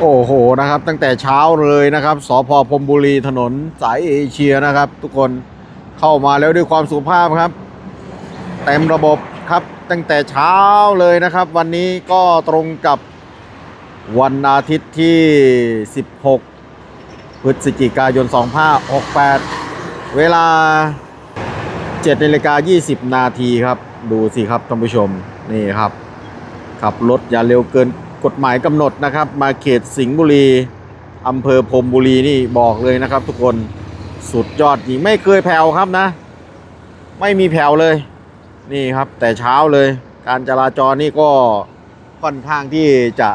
โอ้โหนะครับ ตั้งแต่เช้าเลยนะครับสพพรมบุรีถนนสายเอเชียนะครับ ทุกคนเข้ามาแล้วด้วยความสุภาพครับเต็มระบบครับตั้งแต่เช้าเลยนะครับ วันนี้ก็ตรงกับวันอาทิตย์ที่ 16 พฤศจิกายน 2568 เวลา7นาฬิกา20 นาทีครับ ดูสิครับท่านผู้ชมนี่ครับขับรถอย่าเร็วเกิน กฎหมายกำหนดนะครับมาเขตสิงห์บุรีอำเภอพรมบุรีนี่บอกเลยนะครับ ทุกคนสุดยอดจริงไม่เคยแผ่วครับนะ ไม่มีแผ่วเลยนี่ครับ แต่เช้าเลย การจราจรนี่ก็ค่อนข้างที่จะ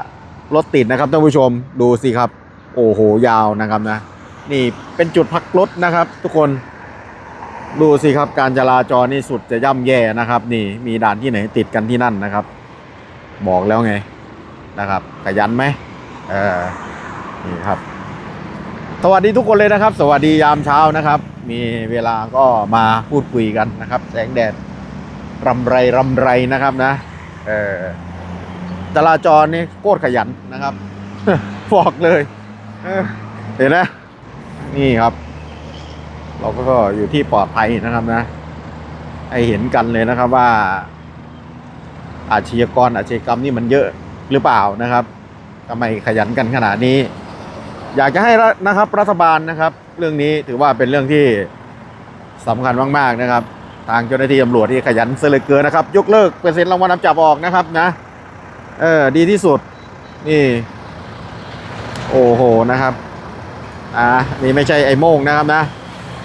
รถติดนะครับท่านผู้ชมดูสิครับ โอ้โหยาวนะครับนะ นี่เป็นจุดพักรถนะครับ ทุกคนดูสิครับ การจราจรนี่สุดจะย่ำแย่นะครับ นี่มีด่านที่ไหนติดกันที่นั่นนะครับ บอกแล้วไง นะครับขยันไหมเออนี่ครับ สวัสดีทุกคนเลยนะครับ สวัสดียามเช้านะครับ มีเวลาก็มาพูดคุยกันนะครับ แสงแดดรำไรรำไรนะครับนะเออจราจรนี่โคตรขยันนะครับบอกเลยเห็นไหมนี่ครับ เราก็อยู่ที่ปลอดภัยนะครับนะให้เห็นกันเลยนะครับว่า อาชญากรอาชญากรรมนี่มันเยอะ หรือเปล่านะครับทำไมขยันกันขนาดนี้ อยากจะให้รัฐนะครับรัฐบาลนะครับ เรื่องนี้ถือว่าเป็นเรื่องที่สำคัญมากๆนะครับ ทางเจ้าหน้าที่ตำรวจที่ขยันเสยเหลือเกินนะครับ ยกเลิกเปอร์เซ็นต์รางวัลนำจับออกนะครับนะเออดีที่สุดนี่ โอ้โหนะครับอ่านี่ไม่ใช่ไอ้โม่งนะครับนะ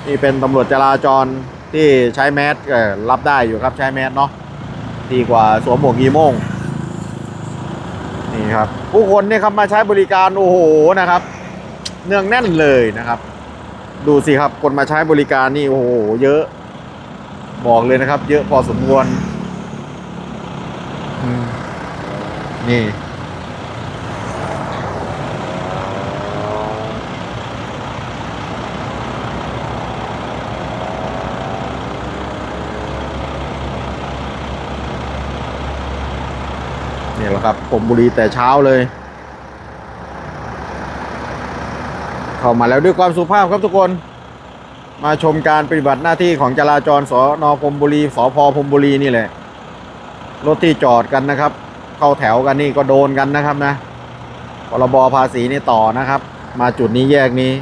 นี่เป็นตำรวจจราจรที่ใช้แมสรับได้อยู่ครับใช้แมสเนาะดีกว่าสวมหมวกยีโม่ง นี่ครับ ผู้คนเนี่ยครับมาใช้บริการโอ้โหนะครับ เนืองแน่นเลยนะครับ ดูสิครับคนมาใช้บริการนี่โอ้โหเยอะ บอกเลยนะครับ เยอะพอสมควรนี่ นี่แหละครับผมบุรีแต่เช้าเลย เข้ามาแล้วด้วยความสุภาพครับทุกคน มาชมการปฏิบัติหน้าที่ของจราจรสนพมบุรีสพพมบุรีนี่แหละ รถที่จอดกันนะครับ เข้าแถวกันนี่ก็โดนกันนะครับนะพรบภาษีนี่ต่อนะครับ มาจุดนี้แยกนี้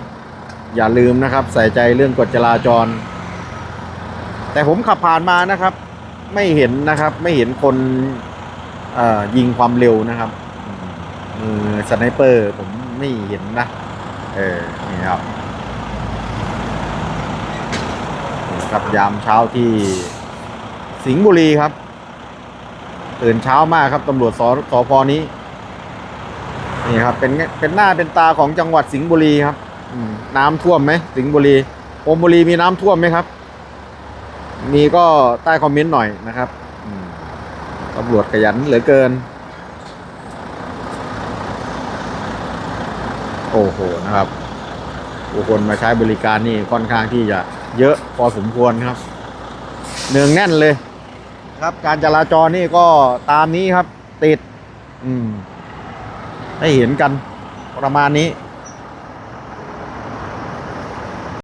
อย่าลืมนะครับ ใส่ใจเรื่องกฎจราจร แต่ผมขับผ่านมานะครับ ไม่เห็นนะครับ ไม่เห็นคน ยิงความเร็วนะครับมือสไนเปอร์ผมไม่เห็นนะ เออ นี่ครับครับยามเช้าที่สิงห์บุรีครับ ตื่นเช้ามากครับตำรวจสสพนี้ นี่ครับ เป็นเป็นหน้าเป็นตาของจังหวัดสิงห์บุรีครับน้ำท่วมไหมสิงห์บุรีพรมบุรีมีน้ำท่วมไหมครับ มีก็ใต้คอมเมนต์หน่อยนะครับ ตำรวจขยันเหลือเกิน โอ้โหนะครับผู้คนมาใช้บริการนี่ค่อนข้างที่จะเยอะพอสมควรครับ เนืองแน่นเลย ครับ การจราจรนี่ก็ตามนี้ครับ ติด อืม ให้เห็นกันประมาณนี้